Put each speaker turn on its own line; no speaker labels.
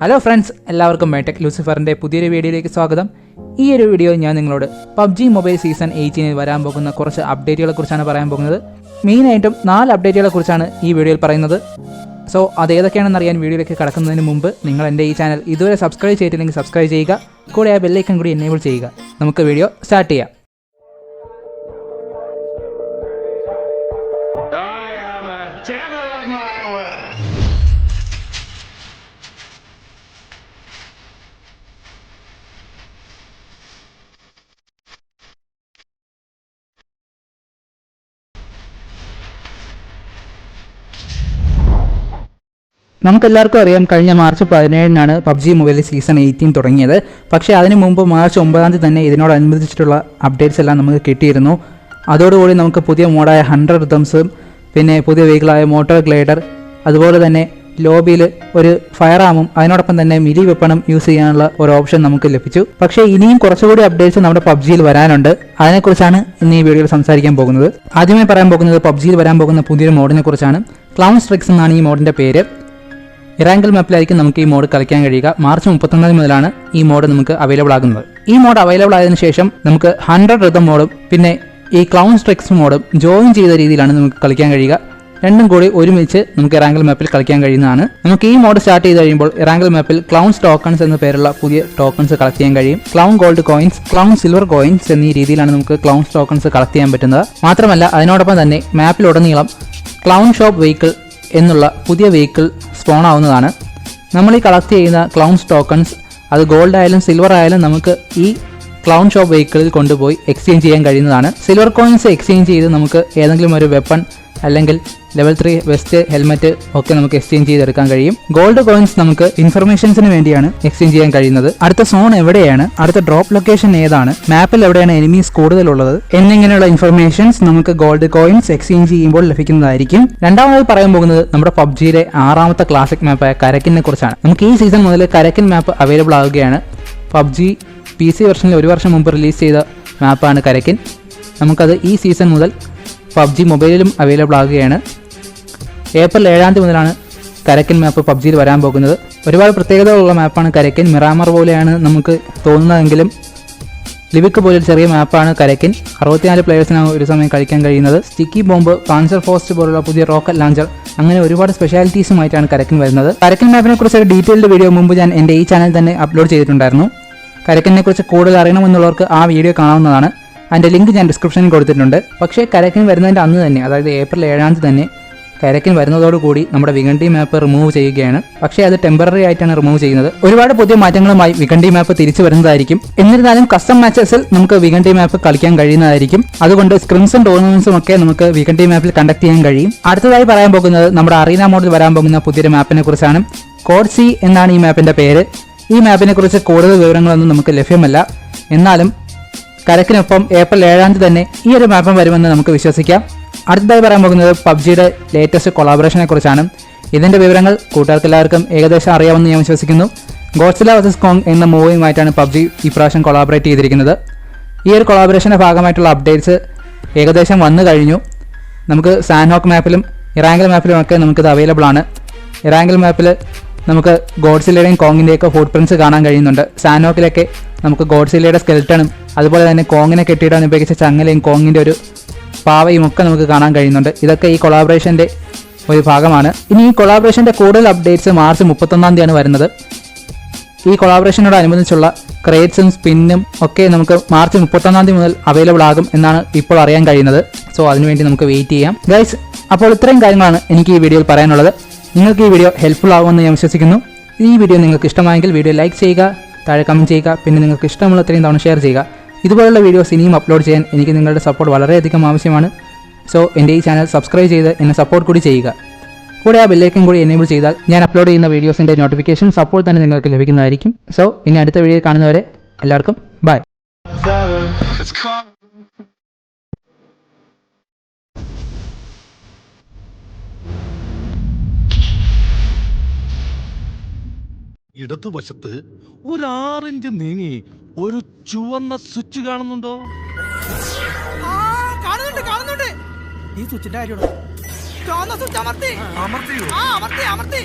Hello friends എല്ലാവർക്കും മേടെക് ലൂസിഫറിന്റെ പുതിയൊരു വീഡിയോയിലേക്ക് സ്വാഗതം. ഈ ഒരു വീഡിയോ ഞാൻ നിങ്ങളോട് പബ്ജി മൊബൈൽ സീസൺ എയ്റ്റീനിൽ വരാൻ പോകുന്ന കുറച്ച് അപ്ഡേറ്റുകളെ കുറിച്ചാണ് പറയാൻ പോകുന്നത്. മെയിനായിട്ടും നാല് അപ്ഡേറ്റുകളെ കുറിച്ചാണ് ഈ വീഡിയോയിൽ പറയുന്നത്. സോ അത് ഏതൊക്കെയാണെന്ന് അറിയാൻ വീഡിയോയിലേക്ക് കടക്കുന്നതിന് മുമ്പ് നിങ്ങൾ എന്റെ ഈ ചാനൽ ഇതുവരെ സബ്സ്ക്രൈബ് ചെയ്തിട്ടില്ലെങ്കിൽ സബ്സ്ക്രൈബ് ചെയ്യുക. കൂടെ ആ ബെല്ലൈക്കൻ കൂടി എനേബിൾ ചെയ്യുക. നമുക്ക് വീഡിയോ സ്റ്റാർട്ട് ചെയ്യാം. നമുക്കെല്ലാവർക്കും അറിയാം കഴിഞ്ഞ മാർച്ച് പതിനേഴിനാണ് പബ്ജി മൊബൈലിൽ സീസൺ എയ്റ്റീൻ തുടങ്ങിയത്. പക്ഷേ അതിനു മുമ്പ് മാർച്ച് ഒമ്പതാം തീയതി തന്നെ ഇതിനോടനുബന്ധിച്ചിട്ടുള്ള അപ്ഡേറ്റ്സ് എല്ലാം നമുക്ക് കിട്ടിയിരുന്നു. അതോടുകൂടി നമുക്ക് പുതിയ മോഡായ ഹൺഡ്രഡ് റിതംസും പിന്നെ പുതിയ വെഹിക്കിളായ മോട്ടോർ ഗ്ലൈഡർ അതുപോലെ തന്നെ ലോബിയിൽ ഒരു ഫയർ ആമും അതിനോടൊപ്പം തന്നെ മിലി വെപ്പണും യൂസ് ചെയ്യാനുള്ള ഒരു ഓപ്ഷൻ നമുക്ക് ലഭിച്ചു. പക്ഷേ ഇനിയും കുറച്ചുകൂടി അപ്ഡേറ്റ്സ് നമ്മുടെ പബ്ജിയിൽ വരാനുണ്ട്. അതിനെക്കുറിച്ചാണ് ഇന്ന് ഈ വീഡിയോയിൽ സംസാരിക്കാൻ പോകുന്നത്. ആദ്യമായി പറയാൻ പോകുന്നത് പബ്ജിയിൽ വരാൻ പോകുന്ന പുതിയൊരു മോഡിനെ കുറിച്ചാണ്. ക്ലൗൺ സ്ട്രിക്സ് എന്നാണ് ഈ മോഡിന്റെ പേര്. ഇറാങ്കൽ മാപ്പിലായിരിക്കും നമുക്ക് ഈ മോഡ് കളിക്കാൻ കഴിയുക. മാർച്ച് മുപ്പത്തൊന്നാം മുതലാണ് ഈ മോഡ് നമുക്ക് അവൈലബിൾ ആകുന്നത്. ഈ മോഡ് അവൈലബിൾ ആയതിനു ശേഷം നമുക്ക് ഹൺഡ്രഡ് റിതം മോഡും പിന്നെ ഈ ക്ലൗൺ സ്ട്രിക്സ് മോഡും ജോയിൻ ചെയ്ത രീതിയിലാണ് നമുക്ക് കളിക്കാൻ കഴിയുക. രണ്ടും കൂടി ഒരുമിച്ച് നമുക്ക് ഇറാങ്കിൾ മാപ്പിൽ കളിക്കാൻ കഴിയുന്നതാണ്. നമുക്ക് ഈ മോഡ് സ്റ്റാർട്ട് ചെയ്ത് കഴിയുമ്പോൾ ഇറാങ്കിൾ മാപ്പിൽ ക്ലൗൺസ് ടോക്കൺസ് എന്ന പേരുള്ള പുതിയ ടോക്കൺസ് കളക്ട് ചെയ്യാൻ കഴിയും. Clown gold coins clown silver coins എന്നീ രീതിയിലാണ് നമുക്ക് ക്ലൗൺസ് ടോക്കൺസ് കളക്ട് ചെയ്യാൻ പറ്റുന്നത്. മാത്രമല്ല അതിനോടൊപ്പം തന്നെ മാപ്പിലുടനീളം ക്ലൗൺ ഷോപ്പ് വെഹിക്കിൾ എന്നുള്ള പുതിയ വെഹിക്കിൾ സ്പോൺ ആവുന്നതാണ്. നമ്മൾ ഈ കളക്ട് ചെയ്യുന്ന ക്ലൗൺസ് ടോക്കൺസ് അത് ഗോൾഡ് ആയാലും സിൽവർ ആയാലും നമുക്ക് ഈ ക്ലൗൺ ഷോപ്പ് വെഹിക്കിളിൽ കൊണ്ടുപോയി എക്സ്ചേഞ്ച് ചെയ്യാൻ കഴിയുന്നതാണ്. സിൽവർ കോയിൻസ് എക്സ്ചേഞ്ച് ചെയ്ത് നമുക്ക് ഏതെങ്കിലും ഒരു വെപ്പൺ അല്ലെങ്കിൽ ലെവൽ ത്രീ വെസ്റ്റ് ഹെൽമെറ്റ് ഒക്കെ നമുക്ക് എക്സ്ചേഞ്ച് ചെയ്തെടുക്കാൻ കഴിയും. ഗോൾഡ് കോയിൻസ് നമുക്ക് ഇൻഫർമേഷൻസിന് വേണ്ടിയാണ് എക്സ്ചേഞ്ച് ചെയ്യാൻ കഴിയുന്നത്. അടുത്ത സോൺ എവിടെയാണ്? അടുത്ത ഡ്രോപ്പ് ലൊക്കേഷൻ ഏതാണ്? മാപ്പിൽ എവിടെയാണ് എനിമീസ് കൂടുതലുള്ളത്? എന്നിങ്ങനെയുള്ള ഇൻഫർമേഷൻസ് നമുക്ക് ഗോൾഡ് കോയിൻസ് എക്സ്ചേഞ്ച് ചെയ്യുമ്പോൾ ലഭിക്കുന്നതായിരിക്കും. രണ്ടാമതായി പറയാൻ പോകുന്നത് നമ്മുടെ പബ്ജിയിലെ ആറാമത്തെ ക്ലാസിക് മാപ്പായ കരക്കിനെ കുറിച്ചാണ്. നമുക്ക് ഈ സീസൺ മുതൽ കരക്കിൻ മാപ്പ് അവൈലബിൾ ആവുകയാണ്. പബ്ജി പി സി വെർഷനിൽ ഒരു വർഷം മുമ്പ് റിലീസ് ചെയ്ത മാപ്പാണ് കരക്കിൻ. നമുക്കത് ഈ സീസൺ മുതൽ പബ്ജി മൊബൈലിലും അവൈലബിൾ ആകുകയാണ്. ഏപ്രിൽ ഏഴാം തീയതി മുതലാണ് കരക്കൻ മാപ്പ് പബ്ജിയിൽ വരാൻ പോകുന്നത്. ഒരുപാട് പ്രത്യേകതകളുള്ള മാപ്പാണ് കരക്കൻ. മിറാമർ പോലെയാണ് നമുക്ക് തോന്നുന്നതെങ്കിലും ലിവിക്ക് പോലെ ചെറിയ മാപ്പാണ് കരക്കിൻ. അറുപത്തിനാല് പ്ലേയേഴ്സിനാണ് ഒരു സമയം കളിക്കാൻ കഴിയുന്നത്. സ്റ്റിക്കി ബോംബ് പാൻസർ ഫോസ്റ്റ് പോലുള്ള പുതിയ റോക്കറ്റ് ലാഞ്ചർ അങ്ങനെ ഒരുപാട് സ്പെഷ്യാലിറ്റീസുമായിട്ടാണ് കരക്കൻ വരുന്നത്. കരക്കൻ മാപ്പിനെ കുറിച്ച് ഒരു ഡീറ്റെയിൽഡ് വീഡിയോ മുമ്പ് ഞാൻ എന്റെ ഈ ചാനൽ തന്നെ അപ്ലോഡ് ചെയ്തിട്ടുണ്ടായിരുന്നു. കരക്കനെ കുറിച്ച് കൂടുതൽ അറിയണമെന്നുള്ളവർക്ക് ആ വീഡിയോ കാണാവുന്നതാണ്. അതിന്റെ ലിങ്ക് ഞാൻ ഡിസ്ക്രിപ്ഷനിൽ കൊടുത്തിട്ടുണ്ട്. പക്ഷേ കരക്കിൻ വരുന്നതിന്റെ അന്ന് തന്നെ അതായത് ഏപ്രിൽ ഏഴാം തീയതി തന്നെ കരക്കിൻ വരുന്നതോടുകൂടി നമ്മുടെ വികണ്ടി മാപ്പ് റിമൂവ് ചെയ്യുകയാണ്. പക്ഷേ അത് ടെമ്പററി ആയിട്ടാണ് റിമൂവ് ചെയ്യുന്നത്. ഒരുപാട് പുതിയ മാറ്റങ്ങളുമായി വികണ്ടി മാപ്പ് തിരിച്ചു വരുന്നതായിരിക്കും. എന്നിരുന്നാലും കസ്റ്റം മാച്ചസിൽ നമുക്ക് വികണ്ടി മാപ്പ് കളിക്കാൻ കഴിയുന്നതായിരിക്കും. അതുകൊണ്ട് സ്ക്രിംസും ടൂർണമെന്റ്സും ഒക്കെ നമുക്ക് വികണ്ടി മാപ്പിൽ കണ്ടക്ട് ചെയ്യാൻ കഴിയും. അടുത്തതായി പറയാൻ പോകുന്നത് നമ്മുടെ അറീന മോഡിൽ വരാൻ പോകുന്ന പുതിയൊരു മാപ്പിനെ കുറിച്ചാണ്. കോഡ് സി എന്നാണ് ഈ മാപ്പിന്റെ പേര്. ഈ മാപ്പിനെ കുറിച്ച് കൂടുതൽ വിവരങ്ങളൊന്നും നമുക്ക് ലഭ്യമല്ല. എന്നാലും കരക്കിനൊപ്പം ഏപ്രിൽ ഏഴാം തീയതി തന്നെ ഈ ഒരു മാപ്പം വരുമെന്ന് നമുക്ക് വിശ്വസിക്കാം. അടുത്തതായി പറയാൻ പോകുന്നത് പബ്ജിയുടെ ലേറ്റസ്റ്റ് കൊളാബറേഷനെ കുറിച്ചാണ്. ഇതിന്റെ വിവരങ്ങൾ കൂട്ടുകാർക്ക് എല്ലാവർക്കും ഏകദേശം അറിയാമെന്ന് ഞാൻ വിശ്വസിക്കുന്നു. ഗോഡ്സില വസസ് കോങ് എന്ന മൂവിയുമായിട്ടാണ് പബ്ജി ഇപ്രാവശ്യം കൊളാബറേറ്റ് ചെയ്തിരിക്കുന്നത്. ഈ ഒരു കൊളാബറേഷന്റെ ഭാഗമായിട്ടുള്ള അപ്ഡേറ്റ്സ് ഏകദേശം വന്നു കഴിഞ്ഞു. നമുക്ക് സാൻഹോക്ക് മാപ്പിലും ഇറാങ്കിൾ മാപ്പിലും ഒക്കെ നമുക്കിത് അവൈലബിൾ ആണ്. ഇറാങ്കിൾ മാപ്പിൽ നമുക്ക് ഗോഡ്സിലയുടെയും കോങ്ങിന്റെയൊക്കെ ഫുട് പ്രിൻസ് കാണാൻ കഴിയുന്നുണ്ട്. സാൻഹോക്കിലൊക്കെ നമുക്ക് ഗോഡ്സിലയുടെ സ്കെൽട്ടണും അതുപോലെ തന്നെ കോങ്ങിനെ കെട്ടിയിടാൻ ഉപയോഗിച്ച ചങ്ങലയും കോങ്ങിന്റെ ഒരു പാവയും ഒക്കെ നമുക്ക് കാണാൻ കഴിയുന്നുണ്ട്. ഇതൊക്കെ ഈ കൊളാബറേഷന്റെ ഒരു ഭാഗമാണ്. ഇനി ഈ കൊളാബറേഷന്റെ കൂടുതൽ അപ്ഡേറ്റ്സ് മാർച്ച് മുപ്പത്തൊന്നാം തീയതിയാണ് വരുന്നത്. ഈ കൊളാബറേഷനോട് അനുബന്ധിച്ചുള്ള ക്രേറ്റ്സും സ്പിന്നും ഒക്കെ നമുക്ക് മാർച്ച് മുപ്പത്തൊന്നാം തീയതി മുതൽ അവൈലബിൾ ആകും എന്നാണ് ഇപ്പോൾ അറിയാൻ കഴിയുന്നത്. സോ അതിനുവേണ്ടി നമുക്ക് വെയിറ്റ് ചെയ്യാം. ഗൈസ് അപ്പോൾ ഇത്രയും കാര്യങ്ങളാണ് എനിക്ക് ഈ വീഡിയോയിൽ പറയാനുള്ളത്. നിങ്ങൾക്ക് ഈ വീഡിയോ ഹെൽപ്ഫുൾ ആകുമെന്ന് ഞാൻ വിശ്വസിക്കുന്നു. ഈ വീഡിയോ നിങ്ങൾക്ക് ഇഷ്ടമായെങ്കിൽ വീഡിയോ ലൈക്ക് ചെയ്യുക താഴെ കമന്റ് ചെയ്യുക. പിന്നെ നിങ്ങൾക്ക് ഇഷ്ടമുള്ള ഇത്രയും തവണ ഷെയർ ചെയ്യുക. ഇതുപോലുള്ള വീഡിയോസ് ഇനിയും അപ്ലോഡ് ചെയ്യാൻ എനിക്ക് നിങ്ങളുടെ സപ്പോർട്ട് വളരെയധികം ആവശ്യമാണ്. സോ എന്റെ ഈ ചാനൽ സബ്സ്ക്രൈബ് ചെയ്ത് എന്നെ സപ്പോർട്ട് കൂടി ചെയ്യുക. കൂടെ ആ ബില്ലേക്കും കൂടി എനേബിൾ ചെയ്താൽ ഞാൻ അപ്ലോഡ് ചെയ്യുന്ന വീഡിയോസിന്റെ നോട്ടിഫിക്കേഷൻ അപ്പോൾ തന്നെ നിങ്ങൾക്ക് ലഭിക്കുന്നതായിരിക്കും. സോ ഇനി അടുത്ത വീഡിയോ കാണുന്നവരെ എല്ലാവർക്കും ബൈ
ഇടതുവശത്ത് ഒരു ആറിഞ്ച് നീങ്ങി ഒരു ചുവന്ന സ്വിച്ച് കാണുന്നുണ്ടോ?
ആ, കാണുന്നുണ്ട് കാണുന്നുണ്ട്. ഈ സ്വിച്ചിന്റെ കാര്യമാണ്? അമർത്തി.
അമർത്തിയോ?
ആ അമർത്തി അമർത്തി.